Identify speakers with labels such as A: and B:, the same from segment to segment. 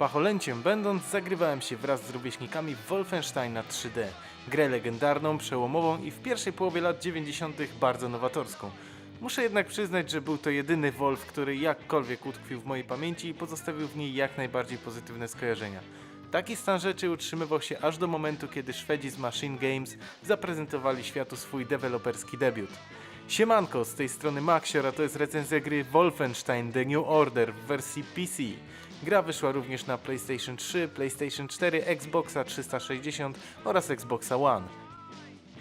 A: Pacholęciem będąc, zagrywałem się wraz z rówieśnikami w Wolfensteina 3D. Grę legendarną, przełomową i w pierwszej połowie lat 90. bardzo nowatorską. Muszę jednak przyznać, że był to jedyny Wolf, który jakkolwiek utkwił w mojej pamięci i pozostawił w niej jak najbardziej pozytywne skojarzenia. Taki stan rzeczy utrzymywał się aż do momentu, kiedy Szwedzi z Machine Games zaprezentowali światu swój deweloperski debiut. Siemanko, z tej strony Maxior, a to jest recenzja gry Wolfenstein The New Order w wersji PC. Gra wyszła również na PlayStation 3, PlayStation 4, Xboxa 360 oraz Xboxa One.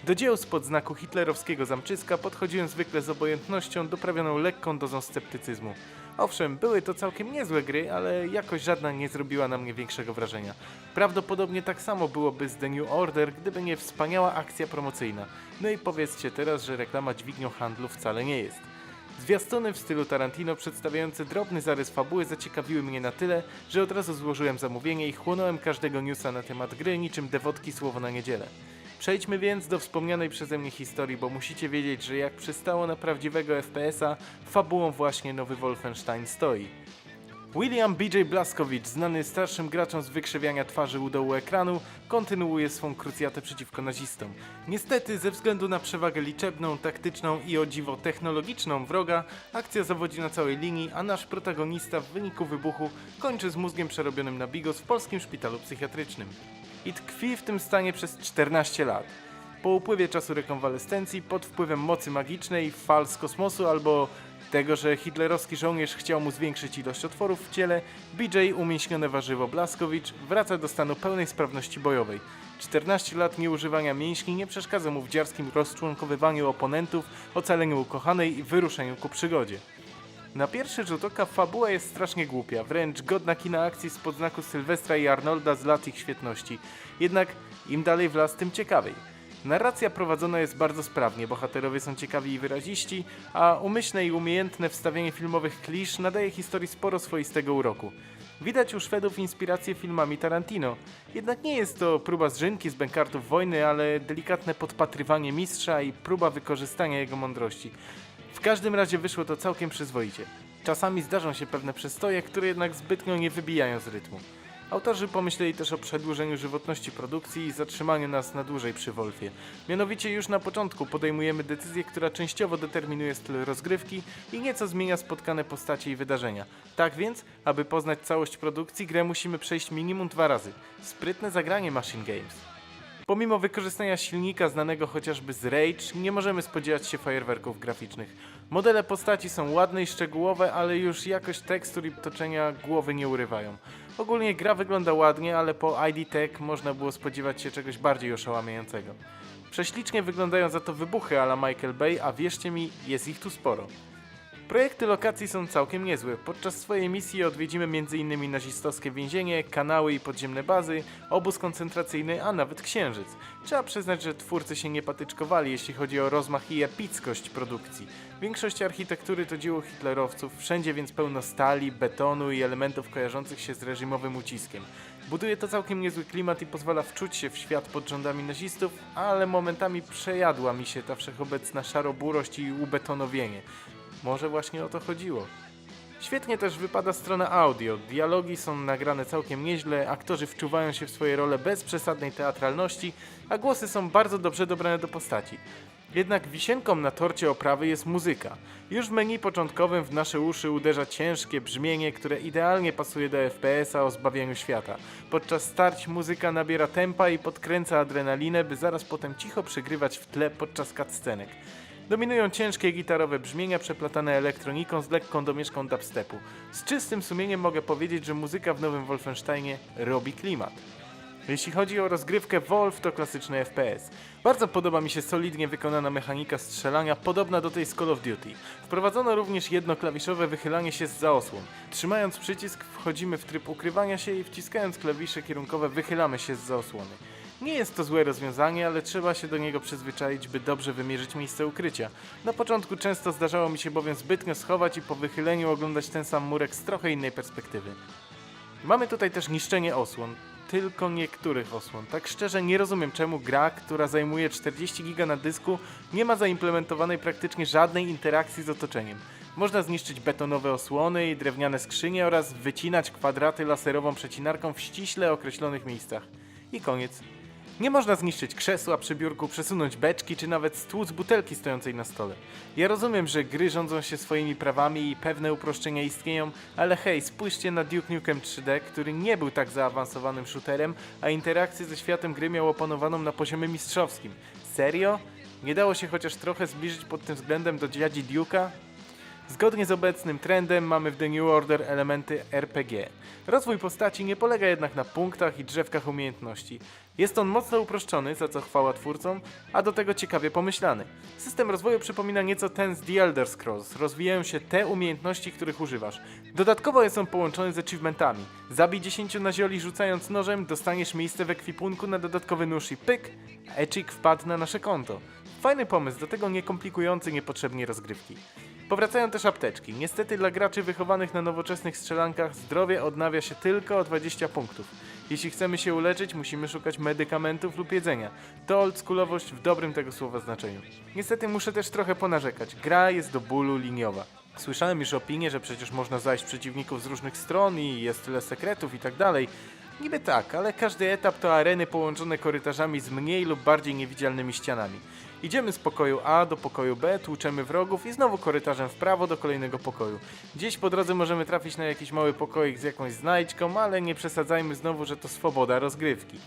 A: Do dzieł spod znaku hitlerowskiego zamczyska podchodziłem zwykle z obojętnością doprawioną lekką dozą sceptycyzmu. Owszem, były to całkiem niezłe gry, ale jakoś żadna nie zrobiła na mnie większego wrażenia. Prawdopodobnie tak samo byłoby z The New Order, gdyby nie wspaniała akcja promocyjna. No i powiedzcie teraz, że reklama dźwignią handlu wcale nie jest. Zwiastuny w stylu Tarantino przedstawiające drobny zarys fabuły zaciekawiły mnie na tyle, że od razu złożyłem zamówienie i chłonąłem każdego newsa na temat gry niczym dewotki słowo na niedzielę. Przejdźmy więc do wspomnianej przeze mnie historii, bo musicie wiedzieć, że jak przystało na prawdziwego FPS-a, fabułą właśnie nowy Wolfenstein stoi. William B.J. Blaskowicz, znany starszym graczom z wykrzywiania twarzy u dołu ekranu, kontynuuje swą krucjatę przeciwko nazistom. Niestety, ze względu na przewagę liczebną, taktyczną i o dziwo technologiczną wroga, akcja zawodzi na całej linii, a nasz protagonista w wyniku wybuchu kończy z mózgiem przerobionym na bigos w polskim szpitalu psychiatrycznym. I tkwi w tym stanie przez 14 lat. Po upływie czasu rekonwalescencji, pod wpływem mocy magicznej, fal z kosmosu albo tego, że hitlerowski żołnierz chciał mu zwiększyć ilość otworów w ciele, BJ, umięśnione warzywo Blaskowicz, wraca do stanu pełnej sprawności bojowej. 14 lat nieużywania mięśni nie przeszkadza mu w dziarskim rozczłonkowywaniu oponentów, ocaleniu ukochanej i wyruszeniu ku przygodzie. Na pierwszy rzut oka fabuła jest strasznie głupia, wręcz godna kina akcji spod znaku Sylwestra i Arnolda z lat ich świetności. Jednak im dalej w las, tym ciekawiej. Narracja prowadzona jest bardzo sprawnie, bohaterowie są ciekawi i wyraziści, a umyślne i umiejętne wstawienie filmowych klisz nadaje historii sporo swoistego uroku. Widać u Szwedów inspirację filmami Tarantino. Jednak nie jest to próba zrzynki z bękartów wojny, ale delikatne podpatrywanie mistrza i próba wykorzystania jego mądrości. W każdym razie wyszło to całkiem przyzwoicie. Czasami zdarzą się pewne przestoje, które jednak zbytnio nie wybijają z rytmu. Autorzy pomyśleli też o przedłużeniu żywotności produkcji i zatrzymaniu nas na dłużej przy Wolfie. Mianowicie już na początku podejmujemy decyzję, która częściowo determinuje styl rozgrywki i nieco zmienia spotkane postacie i wydarzenia. Tak więc, aby poznać całość produkcji, grę musimy przejść minimum dwa razy. Sprytne zagranie Machine Games. Pomimo wykorzystania silnika znanego chociażby z Rage, nie możemy spodziewać się fajerwerków graficznych. Modele postaci są ładne i szczegółowe, ale już jakość tekstur i toczenia głowy nie urywają. Ogólnie gra wygląda ładnie, ale po ID Tech można było spodziewać się czegoś bardziej oszałamiającego. Prześlicznie wyglądają za to wybuchy ala Michael Bay, a wierzcie mi, jest ich tu sporo. Projekty lokacji są całkiem niezłe. Podczas swojej misji odwiedzimy m.in. nazistowskie więzienie, kanały i podziemne bazy, obóz koncentracyjny, a nawet księżyc. Trzeba przyznać, że twórcy się nie patyczkowali, jeśli chodzi o rozmach i epickość produkcji. Większość architektury to dzieło hitlerowców, wszędzie więc pełno stali, betonu i elementów kojarzących się z reżimowym uciskiem. Buduje to całkiem niezły klimat i pozwala wczuć się w świat pod rządami nazistów, ale momentami przejadła mi się ta wszechobecna szaroburość i ubetonowienie. Może właśnie o to chodziło. Świetnie też wypada strona audio. Dialogi są nagrane całkiem nieźle, aktorzy wczuwają się w swoje role bez przesadnej teatralności, a głosy są bardzo dobrze dobrane do postaci. Jednak wisienką na torcie oprawy jest muzyka. Już w menu początkowym w nasze uszy uderza ciężkie brzmienie, które idealnie pasuje do FPS-a o zbawieniu świata. Podczas starć muzyka nabiera tempa i podkręca adrenalinę, by zaraz potem cicho przygrywać w tle podczas cutscenek. Dominują ciężkie gitarowe brzmienia przeplatane elektroniką z lekką domieszką dubstepu. Z czystym sumieniem mogę powiedzieć, że muzyka w nowym Wolfensteinie robi klimat. Jeśli chodzi o rozgrywkę Wolf, to klasyczny FPS. Bardzo podoba mi się solidnie wykonana mechanika strzelania, podobna do tej z Call of Duty. Wprowadzono również jednoklawiszowe wychylanie się z osłon. Trzymając przycisk wchodzimy w tryb ukrywania się i wciskając klawisze kierunkowe wychylamy się z osłony. Nie jest to złe rozwiązanie, ale trzeba się do niego przyzwyczaić, by dobrze wymierzyć miejsce ukrycia. Na początku często zdarzało mi się bowiem zbytnio schować i po wychyleniu oglądać ten sam murek z trochę innej perspektywy. Mamy tutaj też niszczenie osłon. Tylko niektórych osłon. Tak szczerze nie rozumiem czemu gra, która zajmuje 40 giga na dysku, nie ma zaimplementowanej praktycznie żadnej interakcji z otoczeniem. Można zniszczyć betonowe osłony i drewniane skrzynie oraz wycinać kwadraty laserową przecinarką w ściśle określonych miejscach. I koniec. Nie można zniszczyć krzesła przy biurku, przesunąć beczki, czy nawet stłuc butelki stojącej na stole. Ja rozumiem, że gry rządzą się swoimi prawami i pewne uproszczenia istnieją, ale hej, spójrzcie na Duke Nukem 3D, który nie był tak zaawansowanym shooterem, a interakcję ze światem gry miał opanowaną na poziomie mistrzowskim. Serio? Nie dało się chociaż trochę zbliżyć pod tym względem do dziadzi Duke'a? Zgodnie z obecnym trendem mamy w The New Order elementy RPG. Rozwój postaci nie polega jednak na punktach i drzewkach umiejętności. Jest on mocno uproszczony, za co chwała twórcom, a do tego ciekawie pomyślany. System rozwoju przypomina nieco ten z The Elder Scrolls. Rozwijają się te umiejętności, których używasz. Dodatkowo jest on połączony z achievementami. Zabij 10 na zioli rzucając nożem, dostaniesz miejsce w ekwipunku na dodatkowy nóż i pyk, eczik wpadł na nasze konto. Fajny pomysł, do tego nie komplikujący niepotrzebnie rozgrywki. Powracają też apteczki. Niestety dla graczy wychowanych na nowoczesnych strzelankach zdrowie odnawia się tylko o 20 punktów. Jeśli chcemy się uleczyć, musimy szukać medykamentów lub jedzenia. To oldschoolowość w dobrym tego słowa znaczeniu. Niestety muszę też trochę ponarzekać. Gra jest do bólu liniowa. Słyszałem już opinie, że przecież można zajść przeciwników z różnych stron i jest tyle sekretów i tak dalej. Niby tak, ale każdy etap to areny połączone korytarzami z mniej lub bardziej niewidzialnymi ścianami. Idziemy z pokoju A do pokoju B, tłuczemy wrogów i znowu korytarzem w prawo do kolejnego pokoju. Gdzieś po drodze możemy trafić na jakiś mały pokoik z jakąś znajdźką, ale nie przesadzajmy znowu, że to swoboda rozgrywki.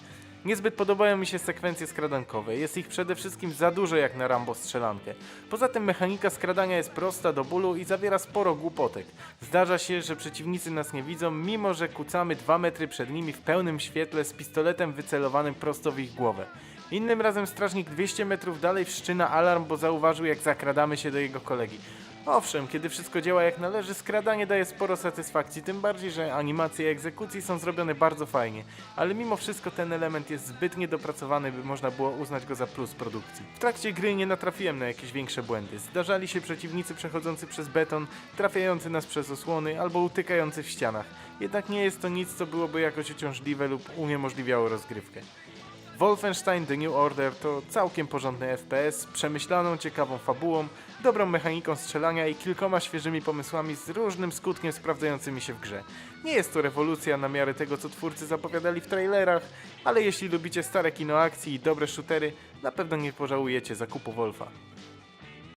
A: Niezbyt podobają mi się sekwencje skradankowe, jest ich przede wszystkim za dużo jak na Rambo strzelankę. Poza tym mechanika skradania jest prosta do bólu i zawiera sporo głupotek. Zdarza się, że przeciwnicy nas nie widzą, mimo że kucamy 2 metry przed nimi w pełnym świetle z pistoletem wycelowanym prosto w ich głowę. Innym razem strażnik 200 metrów dalej wszczyna alarm, bo zauważył jak zakradamy się do jego kolegi. Owszem, kiedy wszystko działa jak należy, skradanie daje sporo satysfakcji, tym bardziej, że animacje egzekucji są zrobione bardzo fajnie, ale mimo wszystko ten element jest zbyt niedopracowany, by można było uznać go za plus produkcji. W trakcie gry nie natrafiłem na jakieś większe błędy. Zdarzali się przeciwnicy przechodzący przez beton, trafiający nas przez osłony albo utykający w ścianach. Jednak nie jest to nic, co byłoby jakoś uciążliwe lub uniemożliwiało rozgrywkę. Wolfenstein The New Order to całkiem porządny FPS z przemyślaną, ciekawą fabułą, dobrą mechaniką strzelania i kilkoma świeżymi pomysłami z różnym skutkiem sprawdzającymi się w grze. Nie jest to rewolucja na miarę tego, co twórcy zapowiadali w trailerach, ale jeśli lubicie stare kino akcji i dobre shootery, na pewno nie pożałujecie zakupu Wolfa.